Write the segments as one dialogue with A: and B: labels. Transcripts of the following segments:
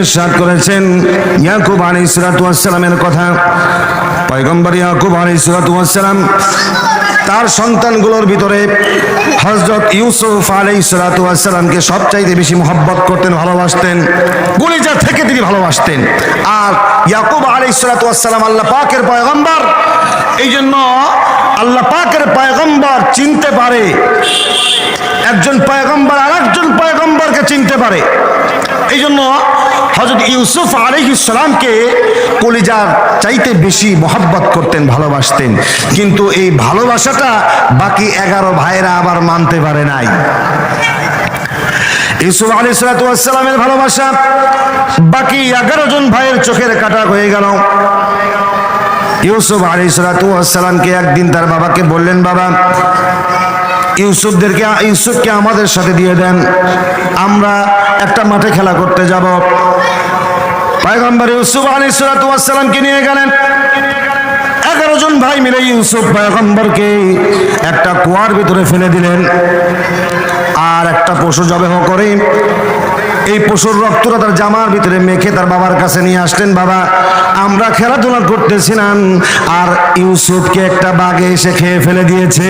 A: ইরশাদ করেছেন। ইয়াকুব আলাইহিস সালাতু ওয়াস সালামের কথা। পয়গম্বর ইয়াকুব আলাইহিস সালাতু ওয়াস সালাম তার সন্তানগুলোর ভিতরে হজরত ইউসুফ আলাই সালাতামকে সবচাইতে বেশি মোহব্বত করতেন, ভালোবাসতেন, গুলিজা থেকে তিনি ভালোবাসতেন। আর ইয়াকুব আলাই সালাতাম আল্লাহ পাকের পয়গম্বর। এই জন্য আল্লাহ পাকের পয়গম্বর চিনতে পারে। একজন পয়গম্বর আর একজন পয়গম্বরকে চিনতে পারে। এই জন্য হজরত ইউসুফ আলহিসামকে কলিজার চাইতে বেশি মোহাব্বত করতেন, ভালোবাসতেন। কিন্তু এই ভালোবাসাটা বাকি এগারো ভাইরা আবার মানতে পারে নাই। ইউসুফ আলী সালাতামের ভালোবাসা বাকি এগারো জন ভাইয়ের চোখের কাটা হয়ে গেল। ইউসুফ আলী সালাতামকে একদিন তার বাবাকে বললেন, বাবা ইউসুফদেরকে, ইউসুফকে আমাদের সাথে দিয়ে দেন। আমরা একটা মাঠে খেলা করতে যাব। পায়গম্বর ইউসুফ আলী সালাতামকে নিয়ে গেলেন। এগারো জন ভাই মিলে ইউসুফ পায়গম্বরকে একটা কুয়ার ভিতরে ফেলে দিলেন। আর একটা পশু জবেহ করে এই পশুর রক্তটা তার জামার ভিতরে মেখে তার বাবার কাছে নিয়ে আসলেন, বাবা, আমরা খেলাধুলা করতেছিলাম আর ইউসুফকে একটা বাঘে এসে খেয়ে ফেলে দিয়েছে।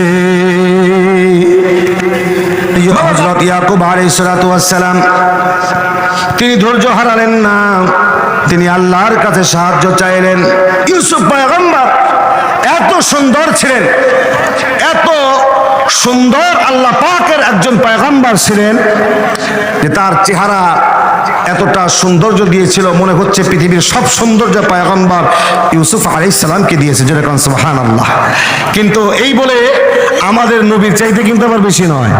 A: হজরত ইয়াকুব আলাইসালাম তিনি ধৈর্য হারালেন না। তিনি আল্লাহর কাছে সাহায্য চাইলেন। ইউসুফ পয়গম্বর, এত সুন্দর ছিলেন, এত সুন্দর আল্লাহ পাকের একজন পয়গম্বর ছিলেন যে তার চেহারা এতটা সৌন্দর্য দিয়েছিল, মনে হচ্ছে পৃথিবীর সব সৌন্দর্য পয়গম্বর ইউসুফ আলি ইসলামকে দিয়েছে। যেরকম সুহান আল্লাহ কিন্তু এই বলে আমাদের নবীর চাইতে কিন্তু আবার বেশি নয়।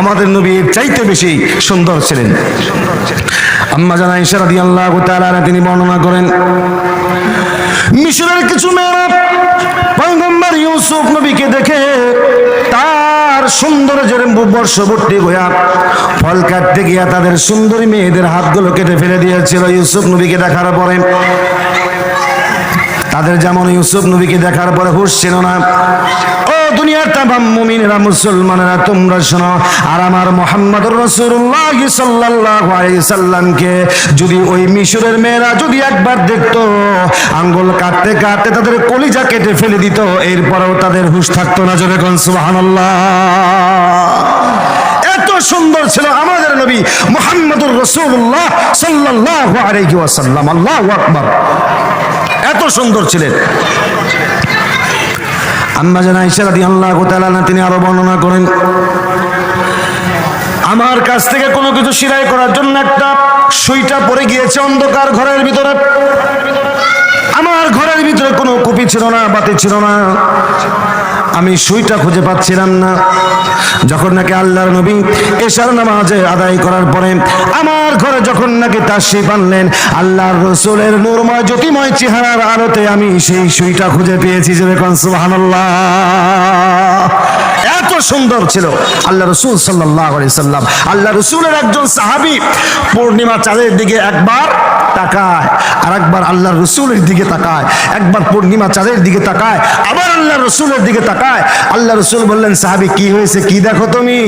A: আমাদের নবীর চাইতে বেশি সুন্দর ছিলেন। আম্মা জানা ইশারা দিয়ে আল্লাহ তিনি বর্ণনা করেন, মিশরের কিছু মেয়েরা ইউসুফ নবীকে দেখে তার সুন্দর সৌন্দর্যের বর্ষবর্তী হইয়া ফল কাটতে গিয়া তাদের সুন্দরী মেয়েদের হাতগুলো কেটে ফেলে দিয়েছিল ইউসুফ নবীকে দেখার পরে। তাদের যেমন ইউসুফ নবীকে দেখার পরে হুশ ছিল না। ও দুনিয়ার তামাম মুমিনেরা, মুসলমানেরা, তোমরা শোনো, আর আমার মোহাম্মদ রসুল্লাহ সাল্লাল্লাহু সাল্লামকে যদি ওই মিশরের মেয়েরা যদি একবার দেখতো, আঙ্গুল কাটতে কাটতে তাদের কলিজা কেটে ফেলে দিত, এরপরেও তাদের হুশ থাকতো না জোরে সুবহানাল্লাহ। এত সুন্দর ছিল আমাদের নবী মোহাম্মদুর রসুল্লাহ সাল্লাল্লাহু আলাইহি ওয়াসাল্লাম, আল্লাহু আকবার। এত সুন্দর ছিলেন। আম্মা জানা ইশারা দিয়ে আল্লাহ না তিনি আরও বর্ণনা করেন, আমার কাছ থেকে কোনো কিছু সিলাই করার জন্য একটা সুইটা পরে গিয়েছে অন্ধকার ঘরের ভিতরে। আমার ঘরের ভিতরে কোনো কপি ছিল না, বাতি ছিল না। আমি সুইটা খুঁজে পাচ্ছিলাম না। যখন নাকি আল্লাহর নবী এশার নামাজে আদায় করার পরে আমার ঘরে যখন নাকি তাসি বানলেন আল্লাহর রসুলের নূরময়, জ্যোতিময় চেহারার আলোতে আমি সেই সুইটা খুঁজে পেয়েছি যে সুবহানাল্লাহ। এত সুন্দর ছিল। আল্লাহ রসুল সাল্লাহ সাল্লাম, আল্লাহ রসুলের একজন সাহাবি পূর্ণিমা চাঁদের দিকে একবার তাকায় আর একবার আল্লাহ রসুলের দিকে তাকায়, একবার পূর্ণিমা চাঁদের দিকে তাকায়, আবার আল্লাহ রসুলের দিকে তাকায়। আল্লাহ রসুল বললেন, সাহাবি, কি হয়েছে? কি দেখো তুমি?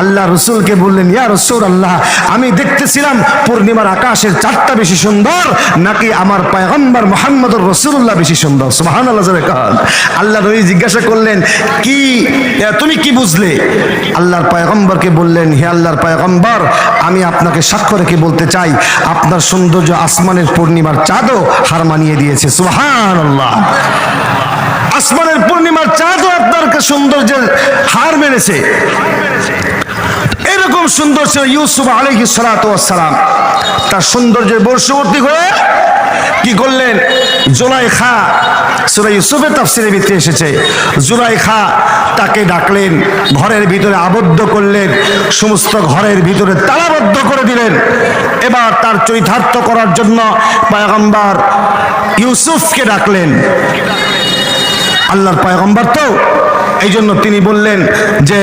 A: আল্লাহ রসুলকে বললেন, ইয়া রসুল আল্লাহ আমি দেখতেছিলাম পূর্ণিমার আকাশের চারটা বেশি সুন্দর, নাকি আমার পায়গম্বর মোহাম্মদুর রসুল্লাহ বেশি সুন্দর? সুবাহান আল্লাহ আল্লাহ নবী জিজ্ঞাসা করলেন, কি তুমি কি বুঝলে? আল্লাহর পায়গম্বরকে বললেন, হে আল্লাহর পায়গম্বর, আমি আপনাকে সাক্ষ্য রেখে বলতে চাই, আপনার সৌন্দর্য আসমানের পূর্ণিমার চাঁদও হার মানিয়ে দিয়েছে। সুহান আল্লাহ আসমানের পূর্ণিমার চাঁদও আপনার সৌন্দর্যের হার মেরেছে এরকম সুন্দর ছিল ইউসুফ আলহি সালাম তার সৌন্দর্যের বর্ষবর্তী হয়ে কি করলেন? জোলাই খা সুরা ইউসুফের তাফসিরের ভিতরে এসেছে। জুলাই খা তাকে ডাকলেন, ঘরের ভিতরে আবদ্ধ করলেন, সমস্ত ঘরের ভিতরে তালাবদ্ধ করে দিলেন। এবার তার চরিতার্থ করার জন্য পয়গম্বর ইউসুফকে ডাকলেন। আল্লাহর পয়গম্বর তো এই জন্য তিনি বললেন যে,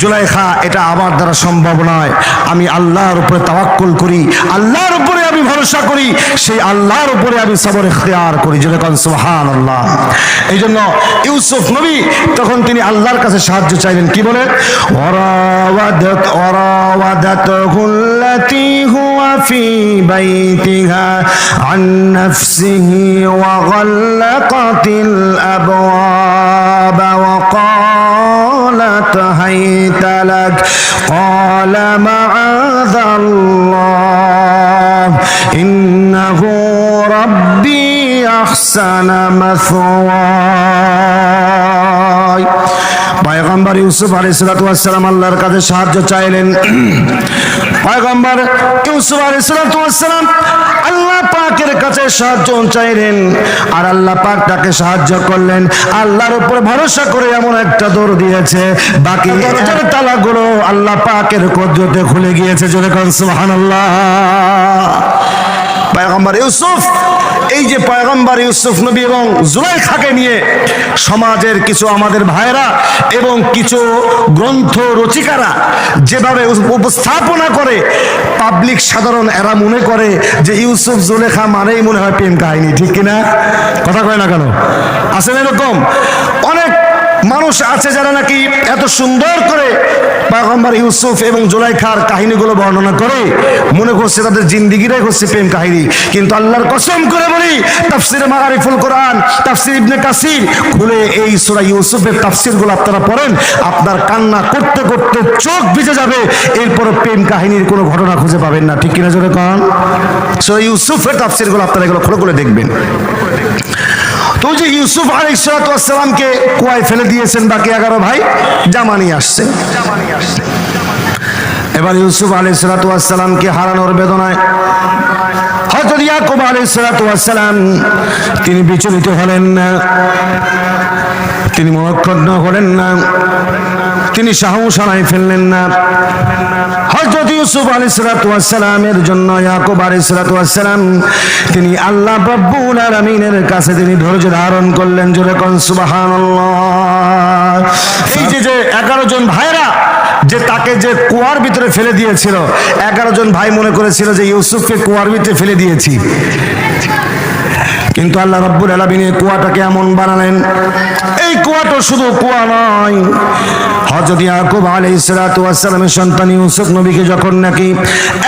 A: জুলাইখা, এটা আমার দ্বারা সম্ভব নয়। আমি আল্লাহর উপরে তাওয়াক্কুল করি, আল্লাহর উপরে আমি ভরসা করি, সেই আল্লাহর উপরে আমি সবর এখতিয়ার করি। যেরকম সুহান আল্লাহ এই জন্য ইউসুফ নবী, তখন তিনি আল্লাহর কাছে সাহায্য চাইলেন, কি বলে অরাওয়াদাত অরাওয়াদাত হুল্লাতি হুয়া ফি বাইতিহা আন নাফসিহি ওয়া গাল্লাকাতিল আবওয়াব ওয়া وقالت هيت لك قال معاذ الله إنه ربي أحسن مثواي. পয়গম্বর ইউসুফ আলাইসালাম আল্লাহর কাছে সাহায্য চাইলেন। পয়গম্বর ইউসুফ আলাইসালাম আল্লাহ পাকের কাছে সাহায্য চাইলেন আর আল্লাহ পাক তাকে সাহায্য করলেন। আল্লাহর উপর ভরসা করে এমন একটা দৌড় দিয়েছে। বাকি তালাগুলো আল্লাহ পাকের কদ্রতে খুলে গিয়েছে। জোরে কন সুবহানাল্লাহ। পয়গম্বর ইউসুফ এই যে পয়গম্বর ইউসুফ নবী এবং জুলাইখাকে নিয়ে সমাজের কিছু আমাদের ভাইরা এবং কিছু গ্রন্থ রচিকারা যেভাবে উপস্থাপনা করে, পাবলিক সাধারণ এরা মনে করে যে ইউসুফ, জুলেখা মানেই মনে হয় প্রেম কাহিনী, ঠিক কিনা? কথা কয় না কেন? আছেন এরকম? মানুষ আছে যারা নাকি এত সুন্দর করে পাগম্বর ইউসুফ এবং জুলাইখার কাহিনীগুলো বর্ণনা করে। মনে করছে তাদের জিন্দিগিরাই হচ্ছে প্রেম কাহিনী। কিন্তু আল্লাহর কসম করে বলি, তাফসির মাগারিফুল কোরআন, তাফসির ইবনে কাসির, খুলে এই সূরা ইউসুফের তাফসিরগুলো আপনারা পড়েন, আপনার কান্না করতে করতে চোখ ভিজে যাবে এরপর প্রেম কাহিনীর কোনো ঘটনা খুঁজে পাবেন না। ঠিক কিনা জোরে কন? সূরা ইউসুফের তাফসিরগুলো আপনারা এগুলো খুলে খুলে দেখবেন। তো যে ইউসুফ আলাইসালামকে কুয়ায় ফেলে দিয়েছেন বাকি এগারো ভাই, জামানি আসছে। এবার ইউসুফ আলাইসালামকে হারানোর বেদনায় হজরত ইয়াকুব সালাতাম তিনি বিচলিত হলেন না। তিনি মনক্ষণ্ণ করেন না। তিনি সাহস হারাই ফেললেন না। হজরত ইউসুফ আলাইসালামের জন্য, ইয়াকুব আলাইসালাম তিনি আল্লাহ রব্বুল আলামিনের কাছে তিনি ধৈর্য ধারণ করলেন। জোরে কোন, সুবহানাল্লাহ। এই যে যে এগারো জন ভাইরা যে তাকে যে কুয়ার ভিতরে ফেলে দিয়েছিল, এগারো জন ভাই মনে করেছিল যে, ইউসুফকে কুয়ার ভিতরে ফেলে দিয়েছি। কিন্তু আল্লাহ রব্বুল আলমিনের কুয়াটাকে এমন বানালেন, এই কুয়াটা শুধু কুয়া নয়। হজরত ইয়াকুব আলাইহিসসালামের সন্তান ইউসুফ নবীকে যখন নাকি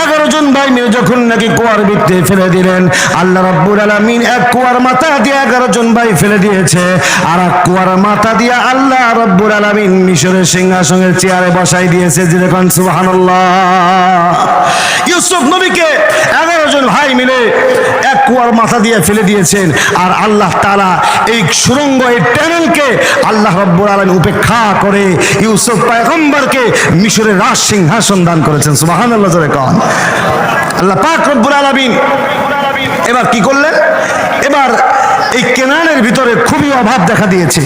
A: এগারো জন ভাই মিলে যখন নাকি কুয়ার ভিতরে ফেলে দিলেন, আল্লাহ রব্বুল আলমিন এক কুয়ার মাথা দিয়ে এগারো জন ভাই ফেলে দিয়েছে, আর এক কুয়ার মাথা দিয়ে আল্লাহ রব্বুল আলমিন মিশরের সিংহাসনের চেয়ারে বসাই দিয়েছে যেরকম সুবহানাল্লাহ। ইউসুফ নবীকে এগারো জন ভাই মিলে এক কুয়ার মাথা দিয়ে ফেলে দিয়েছেন। আর আল্লাহ তালা এই সুরঙ্গ, এই ট্যানেলকে আল্লাহ রব্বুল আলম উপেক্ষা করে ইউসুফ পায়গম্বরকে মিশরের রাজ সিংহাসন দান করেছেন। সুবাহান আল্লাহ কন। আল্লাহ পাক রব্বুল আলমিন এবার কি করলেন? এবার এই কেনানের ভিতরে খুবই অভাব দেখা দিয়েছে।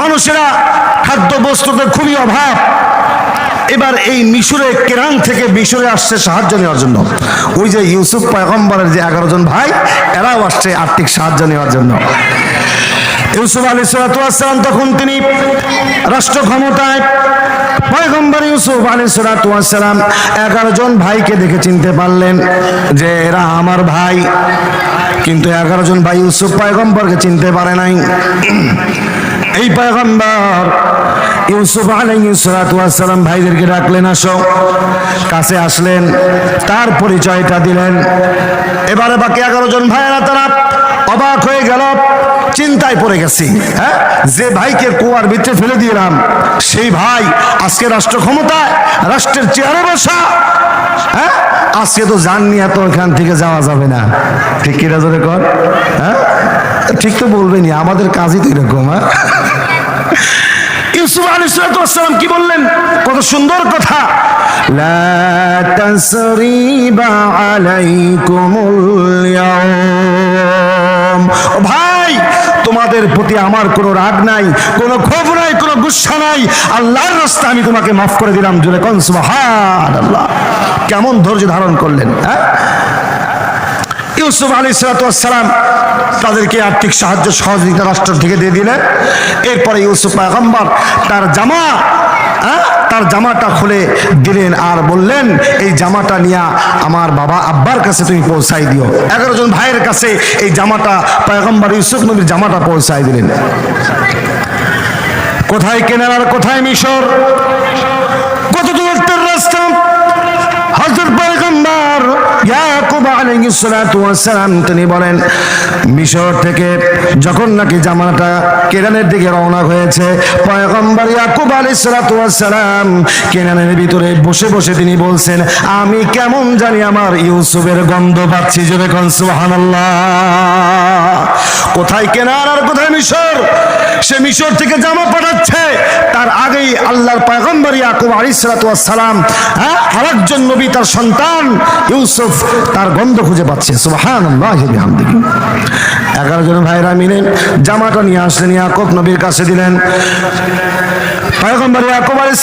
A: মানুষেরা খাদ্য বস্তুতে খুবই অভাব। এবার এই মিশরে কেরান থেকে মিশরে আসছে সাহায্য নেওয়ার জন্য। ওই যে ইউসুফ পয়গম্বরের যে এগারো জন ভাই, এরাও আসছে আর্থিক সাহায্য নেওয়ার জন্য। ইউসুফ আলী সালাতাম তখন তিনি রাষ্ট্র ক্ষমতায় পয়গম্বর ইউসুফ আলী সালাতাম এগারো জন ভাইকে দেখে চিনতে পারলেন যে এরা আমার ভাই। কিন্তু এগারো জন ভাই ইউসুফ পয়গম্বরকে চিনতে পারে নাই। এই পয়গম্বর ইউসুফ আলাইসালাম ভাইদেরকে ডাকলেন, আসো। কাছে আসলেন, তার পরিচয়টা দিলেন। এবারে বাকি এগারো জন ভাইয়েরা তারা অবাক হয়ে গেল, চিন্তায় পড়ে গেছি। হ্যাঁ? যে ভাইকে কুয়ার ভিতরে ফেলে দিলাম, সেই ভাই আজকে রাষ্ট্র ক্ষমতায়, রাষ্ট্রের চেয়ারে বসা। হ্যাঁ? আজকে তো জাননি এত এখান থেকে যাওয়া যাবে না। ঠিক কিনা জোরে কর? হ্যাঁ? ঠিক তো বলবেনি আমাদের কাজই তো এরকম হ্যাঁ? ইউসুফ আলাইসালাম কি বললেন? কত সুন্দর কথা। ভাই, তোমাদের প্রতি আমার কোনো রাগ নাই, কোনো ক্ষোভ নাই, কোনো গুসা নাই। আল্লাহর রাস্তা আমি তোমাকে মাফ করে দিলাম জুড়ে কন সুবহানাল্লাহ। কেমন ধৈর্য ধারণ করলেন হ্যাঁ? ইউসুফ আলী সালাতাম তাদেরকে আর্থিক সাহায্য সহযোগিতা রাষ্ট্র থেকে দিয়ে দিলেন। এরপরে ইউসুফ পায়গম্বর তার জামা হ্যাঁ তার জামাটা খুলে দিলেন আর বললেন, এই জামাটা নিয়ে আমার বাবা আব্বার কাছে তুমি পৌঁছাই দিও। এগারো জন ভাইয়ের কাছে এই জামাটা, পয়গম্বর ইউসুফ নবীর জামাটা পৌঁছাই দিলেন। কোথায় কেনার কোথায় মিশর কত দূরত্বের রাস্তা সালাম তিনি বলেন মিশর থেকে যখন নাকি জামাটা কেরানের দিকে রওনা হয়েছে, পয়গম্বর ইয়াকুব আলী সালাম কেরানের ভিতরে বসে বসে তিনি বলছেন, আমি কেমন জানি আমার ইউসুফের গন্ধ পাচ্ছি জোরে কন সুবহানাল্লাহ। কোথায় কেনার আর কোথায় মিশর? সে মিশর থেকে জামা পাঠাচ্ছে। তার আগেই আল্লাহর পয়গম্বর ইয়াকুব আলী সালাম হ্যাঁ আরেকজন নবী তার সন্তান ইউসুফ তার গন্ধ খুঁজে পাচ্ছে। সুবহানাল্লাহ বিহামদিহি। এগারো জন ভাইরা মিলে জামাটা নিয়ে আসলেন, ইয়াকুব নবীর কাছে দিলেন। পয়গম্বর ইয়াকুব আলাইহিস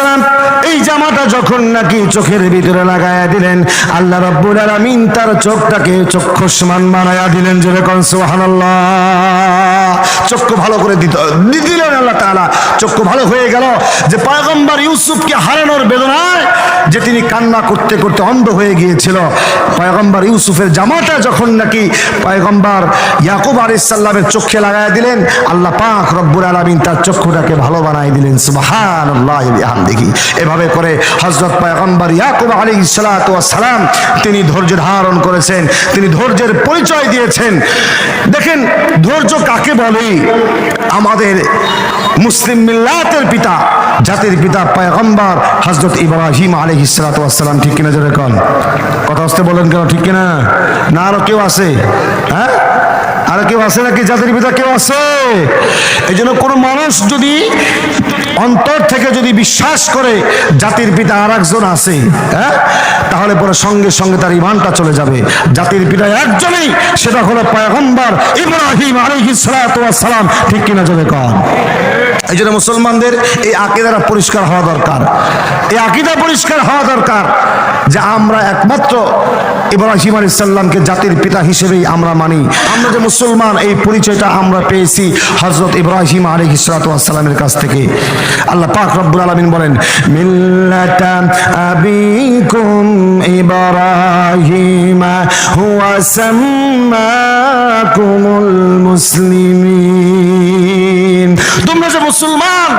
A: সালাম এই জামাটা যখন নাকি চোখের ভিতরে লাগায়া দিলেন, আল্লাহ রাব্বুল আলামিন তার চোখটাকে চক্ষুষ্মান বানায়া দিলেন কোন, সুবহানাল্লাহ। চক্ষু ভালো করে দিত দিলেন আল্লাহ তাআলা। চক্ষু ভালো হয়ে গেল যে পয়গম্বর ইউসুফকে হারানোর বেদনায় যে তিনি কান্না করতে করতে অন্ধ হয়ে গিয়েছিল। পয়গম্বর ইউসুফের জামাটা যখন নাকি পয়গম্বর ইয়াকুব আলাইহিস সালামের চোখে লাগায়া দিলেন, আল্লাহ পাক রব্বুল আলামিন তার চক্ষুটাকে ভালো বানাই দিলেন, সুবহানাল্লাহ বিহামদিহি। এভাবে করে হযরত পয়গম্বর ইয়াকুব ওয়াস সালাম তিনি ধৈর্য ধারণ করেছেন, তিনি ধৈর্যের পরিচয় দিয়েছেন। দেখেন, ধৈর্য কাকে বলে? আমাদের মুসলিম মিল্লাতের পিতা জাতির পিতা, পয়গম্বর, হযরত ইব্রাহিম ওয়াস সালাম, ঠিক কিনা জোরে কোন? কথা আসতে বলেন কেন, ঠিক কিনা? না, আরও কেউ আছে? হ্যাঁ? আর কেউ আছে নাকি? জাতির পিতা কেউ আছে? এই জন্য কোনো মানুষ যদি অন্তর থেকে যদি বিশ্বাস করে জাতির পিতা আর একজন আছে হ্যাঁ? তাহলে পরে সঙ্গে সঙ্গে তার ইমানটা চলে যাবে। জাতির পিতা একজনই, সেটা হলো পয়গম্বর ইব্রাহিম ওয়াস সালাম, ঠিক কিনা যাবে কন? এই জন্য মুসলমানদের এই আকিদারা পরিষ্কার হওয়া দরকার। এই আকিদা পরিষ্কার হওয়া দরকার যে আমরা একমাত্র ইব্রাহিম আলী সাল্লামকে জাতির পিতা হিসেবেই আমরা মানি। আমরা যে মুসলমান, এই পরিচয়টা আমরা পেয়েছি হজরত ইব্রাহিম আলী হিসরাতামের কাছ থেকে। আল্লাহ পাক রব্বুল আলমিন বলেন, মিল্লাতা আবিকুম মুসলমান,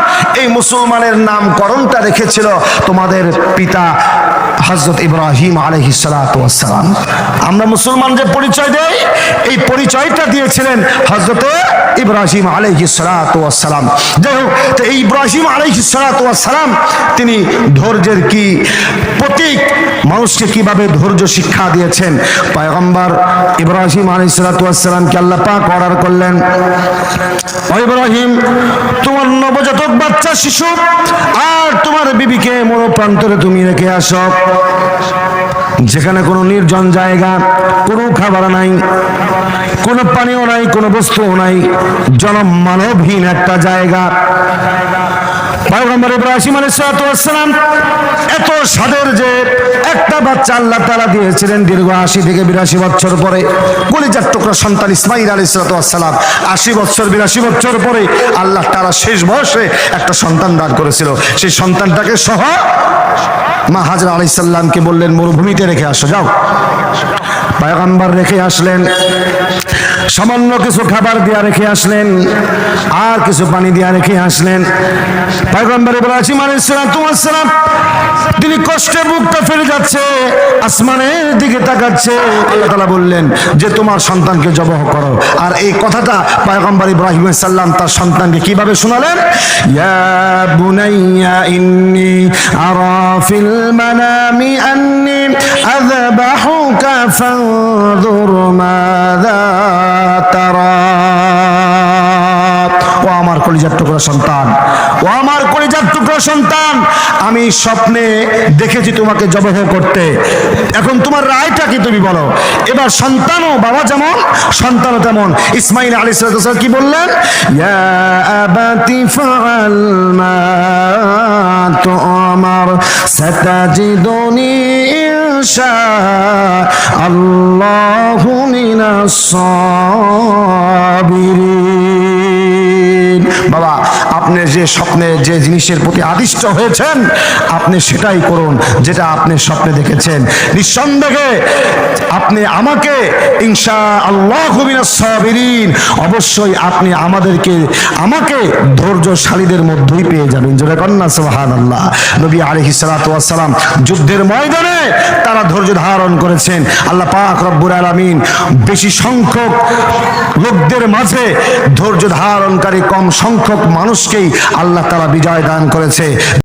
A: এই মুসলমানের নামকরণটা রেখেছিল তোমাদের পিতা হজরত ইব্রাহিম আলহিসালাম আমরা মুসলমান যে পরিচয় দেই, এই পরিচয়টা দিয়েছিলেন হজরত ইব্রাহিম আলহিসালাম যাই হোক, তো এই ইব্রাহিম আলহিসালাম তিনি ধৈর্যের কি প্রতীক। মানুষকে কীভাবে ধৈর্য শিক্ষা দিয়েছেন? পয়গম্বর ইব্রাহিম আলহিসালামকে আল্লাহ পাক অর্ডার করলেন। ইব্রাহিম, তোমার নবজাতক বাচ্চা, শিশু, আর তোমার বিবিকে মনোপ্রান্তরে তুমি রেখে আসো। যেখানে কোনো নির্জন জায়গা, কোনো খাবার নাই, কোনো পানিও নাই, কোনো বস্তুও নাই, জনমানবহীন একটা জায়গা। পয়গম্বর ইব্রাহিম আলাইসালাম এত সাদের যে একটা বাচ্চা আল্লাহ তালা দিয়েছিলেন দীর্ঘ আশি থেকে বিরাশি বছর পরে, কলিজার টুকরা সন্তান ইসমাইল আলাইসালাম আশি বছর, বিরাশি বছর পরে আল্লাহ তারা শেষ বয়সে একটা সন্তান দান করেছিল। সেই সন্তানটাকে সহ মা হাজরা আলাইসাল্লামকে বললেন, মরুভূমিতে রেখে আসো, যাও। পয়গম্বর রেখে আসলেন। সামান্য কিছু খাবার দিয়া রেখে আসলেন, আর কিছু পানি দিয়া রেখে আসলেন। পয়গম্বর ইব্রাহিম সালাম তিনি কষ্টে বুকটা ফেলে যাচ্ছে, আসমানের দিকে তাকাচ্ছে। আল্লাহ তাআলা বললেন যে, তোমার সন্তানকে জবাহ করো। আর এই কথাটা পয়গম্বর ইব্রাহিম সাল্লাম তার সন্তানকে কীভাবে শোনালেন? ইয়া বুনাইয়া ইন্নী আরা ফিল মানামি আন্নী আযবাহুকা ফানজুর মাযা। ও আমার কলিজার টুকরা সন্তান, ও আমার কলিজার টুকরা সন্তান, আমি স্বপ্নে দেখেছি তোমাকে জবাহ করতে। এখন তোমার রায়টা কি তুমি বলো? এবার সন্তানও বাবা যেমন, সন্তানও তেমন। ইসমাইল আলী সালাম কি বললেন? তুমার সাতাজিদুনি ইনশা আল্লাহু বাবা, আপনি যে স্বপ্নে যে জিনিসের প্রতি আদিষ্ট হয়েছেন, আপনি সেটাই করুন যেটা আপনি স্বপ্নে দেখেছেন। নিঃসন্দেহে আপনি আমাকে ইনশা আল্লাহ সাবিরিন, অবশ্যই আপনি আমাদেরকে, আমাকে ধৈর্যশালীদের মধ্যেই পেয়ে যাবেন। যেটা কন্যা সোহান আল্লাহ নবী আলহি সালাম যুদ্ধের ময়দানে তারা ধৈর্য ধারণ করেছেন। আল্লাহ পাক রব্বুর আলামিন বেশি সংখ্যক লোকদের মাঝে ধৈর্য ধারণকারী কম সংখ্যক মানুষকেই আল্লাহ তারা বিজয় দান করেছে।